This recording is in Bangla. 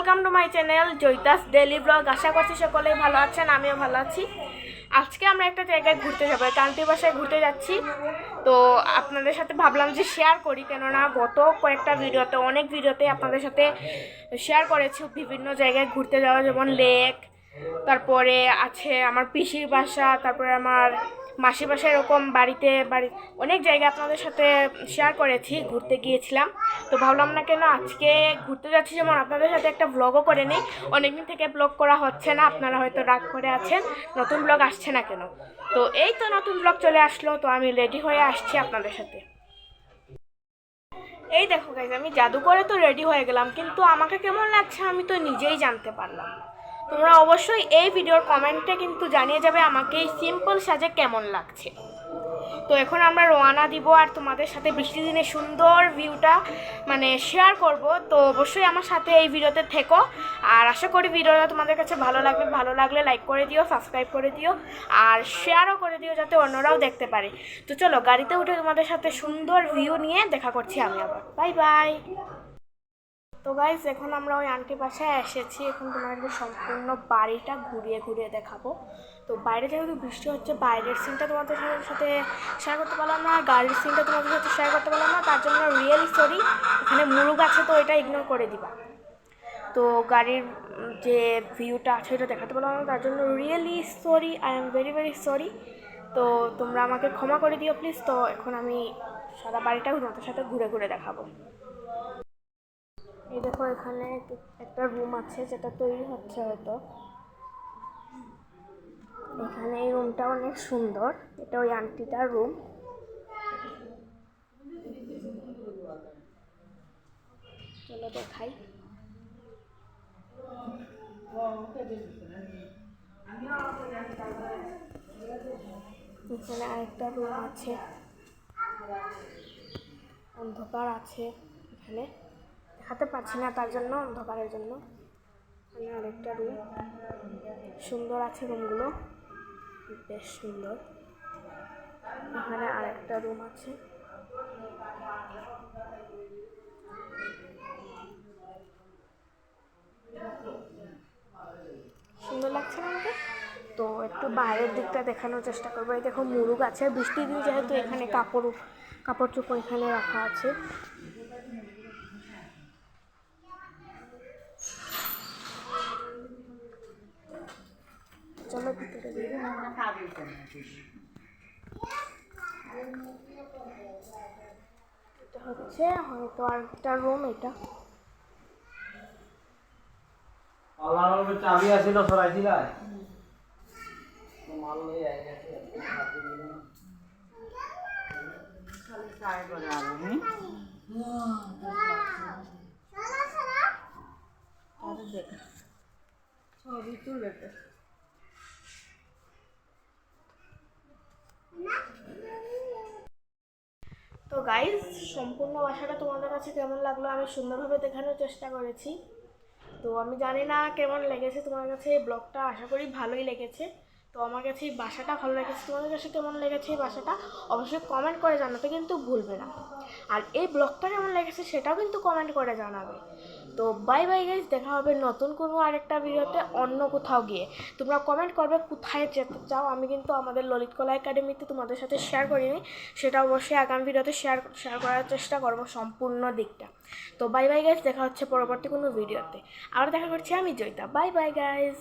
Welcome to my channel Jaitas daily vlog আশা করছি সকলেই ভালো আছেন, আমিও ভালো আছি। আজকে আমরা একটা জায়গায় ঘুরতে যাব কান্তি বাসায় ঘুরতে যাচ্ছি। তো আপনাদের সাথে ভাবলাম যে শেয়ার করি, কেননা গত কয়েকটা ভিডিওতে, অনেক ভিডিওতে আপনাদের সাথে শেয়ার করেছি। বিভিন্ন জায়গায় ঘুরতে যাওয়া, যেমন লেক তারপরে আছে আমার পিসির বাসা, তারপরে আমার মাসির মাসে এরকম বাড়িতে, বাড়ি, অনেক জায়গা আপনাদের সাথে শেয়ার করেছি, ঘুরতে গিয়েছিলাম। তো ভাবলাম না কেন আজকে ঘুরতে যাচ্ছি যেমন আপনাদের সাথে একটা ব্লগও করে নিই। অনেকদিন থেকে ব্লগ করা হচ্ছে না, আপনারা হয়তো রাগ করে আছেন, নতুন ব্লগ আসছে না কেন? তো এই তো নতুন ব্লগ চলে আসলো, তো আমি রেডি হয়ে আসছি আপনাদের সাথে। এই দেখো গাইজ আমি জাদু করে তো রেডি হয়ে গেলাম, কিন্তু আমাকে কেমন লাগছে আমি তো নিজেই জানতে পারলাম। তোমরা অবশ্যই এই ভিডিওর কমেন্টে কিন্তু জানিয়ে যাবে আমাকে এই সিম্পল সাজে কেমন লাগছে। তো এখন আমরা রওনা দিব আর তোমাদের সাথে বৃষ্টি দিনে সুন্দর ভিউটা মানে শেয়ার করব। তো অবশ্যই আমার সাথে এই ভিডিওতে থেকো। আর আশা করি ভিডিওটা তোমাদের কাছে ভালো লাগবে। ভালো লাগলে লাইক করে দিও সাবস্ক্রাইব করে দিও, আর শেয়ারও করে দিও যাতে অন্যরাও দেখতে পারে। তো চলো, গাড়িতে উঠে তোমাদের সাথে সুন্দর ভিউ নিয়ে দেখা করছি আমি আবার। বাই বাই তো গাইজ এখন আমরা ওই আন্টি বাসায় এসেছি। এখন তোমাদেরকে সম্পূর্ণ বাড়িটা ঘুরিয়ে ঘুরিয়ে দেখাবো। তো বাইরে যেহেতু বৃষ্টি হচ্ছে, বাইরের সিনটা তোমাদের সাথে- শেয়ার করতে পারলাম না গাড়ির সিনটা তোমাদের সাথে শেয়ার করতে পারলাম না, তার জন্য রিয়েলি সরি এখানে মুরুগ আছে তো এটা ইগনোর করে দিবা। তো গাড়ির যে ভিউটা আছে এটা দেখাতে পারলাম না, তার জন্য really sorry I am very very sorry তো তোমরা আমাকে ক্ষমা করে দিও প্লিজ তো এখন আমি সারা বাড়িটা তোমাদের সাথে ঘুরে ঘুরে দেখাবো। এই দেখো, এখানে একটা রুম আছে যেটা তৈরি হচ্ছে হয়তো। এখানে এই রুমটা অনেক সুন্দর। এটা ওই আন্টিটার রুম চলো দেখাই। এখানে আরেকটা রুম আছে। অন্ধকার আছে এখানে। দেখাতে পারছি না তার জন্য, অন্ধকারের জন্য। এখানে আরেকটা রুম সুন্দর আছে রুমগুলো বেশ সুন্দর। এখানে আরেকটা রুম আছে। সুন্দর লাগছে না আমাকে তো একটু বাইরের দিকটা দেখানোর চেষ্টা করব। এই দেখো, মুরুগ আছে। বৃষ্টির দিন যেহেতু এখানে কাপড় কাপড় চোপড় এখানে রাখা আছে। চলো ভিতরে এটা হচ্ছে হয়তো আর একটা রুম এটা। চাবি আছিল সরাইছিলা মাল লই আই গেছে ছবি তুলবে গাইজ সম্পূর্ণ বাসাটা তোমাদের কাছে কেমন লাগল আমি সুন্দরভাবে দেখানোর চেষ্টা করেছি। তো আমি জানি না কেমন লেগেছে তোমার কাছে ব্লগটা, আশা করি ভালোই লেগেছে। তো আমার কাছে এই বাসাটা ভালো লেগেছে। তোমাদের কাছে কেমন লেগেছে এই বাসাটা? অবশ্যই কমেন্ট করে জানাতে কিন্তু ভুলবে না। আর এই ব্লগটা কেমন লেগেছে সেটাও কিন্তু কমেন্ট করে জানাবে। তো বাই বাই গাইজ দেখা হবে নতুন কোনো আরেকটা ভিডিওতে অন্য কোথাও গিয়ে। তোমরা কমেন্ট করবে কোথায় যেতে চাও। আমি কিন্তু আমাদের ললিত কলা একাডেমিতে তোমাদের সাথে শেয়ার করিনি। সেটা অবশ্যই আগামী ভিডিওতে শেয়ার শেয়ার করার চেষ্টা করব সম্পূর্ণ দিকটা। তো বাই বাই গাইজ দেখা হচ্ছে পরবর্তী কোনো ভিডিওতে আবার দেখা করছি আমি জয়িতা। Bye bye guys